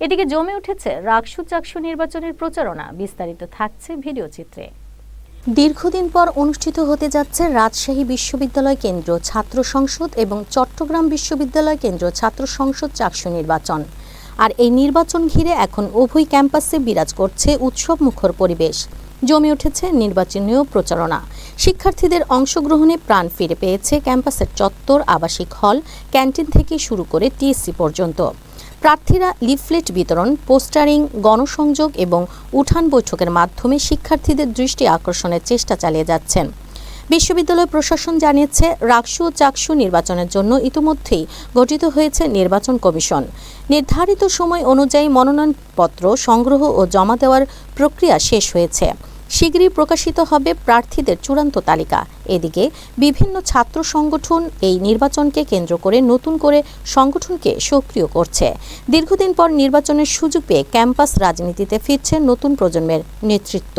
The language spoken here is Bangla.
এদিকে জমে উঠেছে রাকসু চাকসু নির্বাচনের প্রচারণা, বিস্তারিত থাকছে ভিডিও চিত্রে। দীর্ঘদিন পর অনুষ্ঠিত হতে যাচ্ছে রাজশাহী বিশ্ববিদ্যালয় কেন্দ্র ছাত্র সংসদ এবং চট্টগ্রাম বিশ্ববিদ্যালয় কেন্দ্র ছাত্র সংসদ চাকসু নির্বাচন। আর এই নির্বাচন ঘিরে এখন উভয় ক্যাম্পাসে বিরাজ করছে উৎসব মুখর পরিবেশ। জমে উঠেছে নির্বাচনীয় প্রচারণা। শিক্ষার্থীদের অংশগ্রহণে প্রাণ ফিরে পেয়েছে ক্যাম্পাসের চত্বর আবাসিক হল, ক্যান্টিন থেকে শুরু করে টিএসসি পর্যন্ত। প্রার্থীরা লিফলেট বিতরণ, পোস্টারিং, গণসংযোগ এবং উঠান বৈঠকের মাধ্যমে শিক্ষার্থীদের দৃষ্টি আকর্ষণের চেষ্টা চালিয়ে যাচ্ছেন। বিশ্ববিদ্যালয় প্রশাসন জানিয়েছে, রাকসু ও চাকসু নির্বাচনের জন্য ইতিমধ্যেই গঠিত হয়েছে নির্বাচন কমিশন। নির্ধারিত সময় অনুযায়ী মনোনয়নপত্র সংগ্রহ ও জমা দেওয়ার প্রক্রিয়া শেষ হয়েছে। শীঘ্রই প্রকাশিত হবে প্রার্থীদের চূড়ান্ত তালিকা। এদিকে বিভিন্ন ছাত্র সংগঠন এই নির্বাচনকে কেন্দ্র করে নতুন করে সংগঠনকে সক্রিয় করছে। দীর্ঘদিন পর নির্বাচনের সুযোগ পেয়ে ক্যাম্পাস রাজনীতিতে ফিরছে নতুন প্রজন্মের নেতৃত্ব।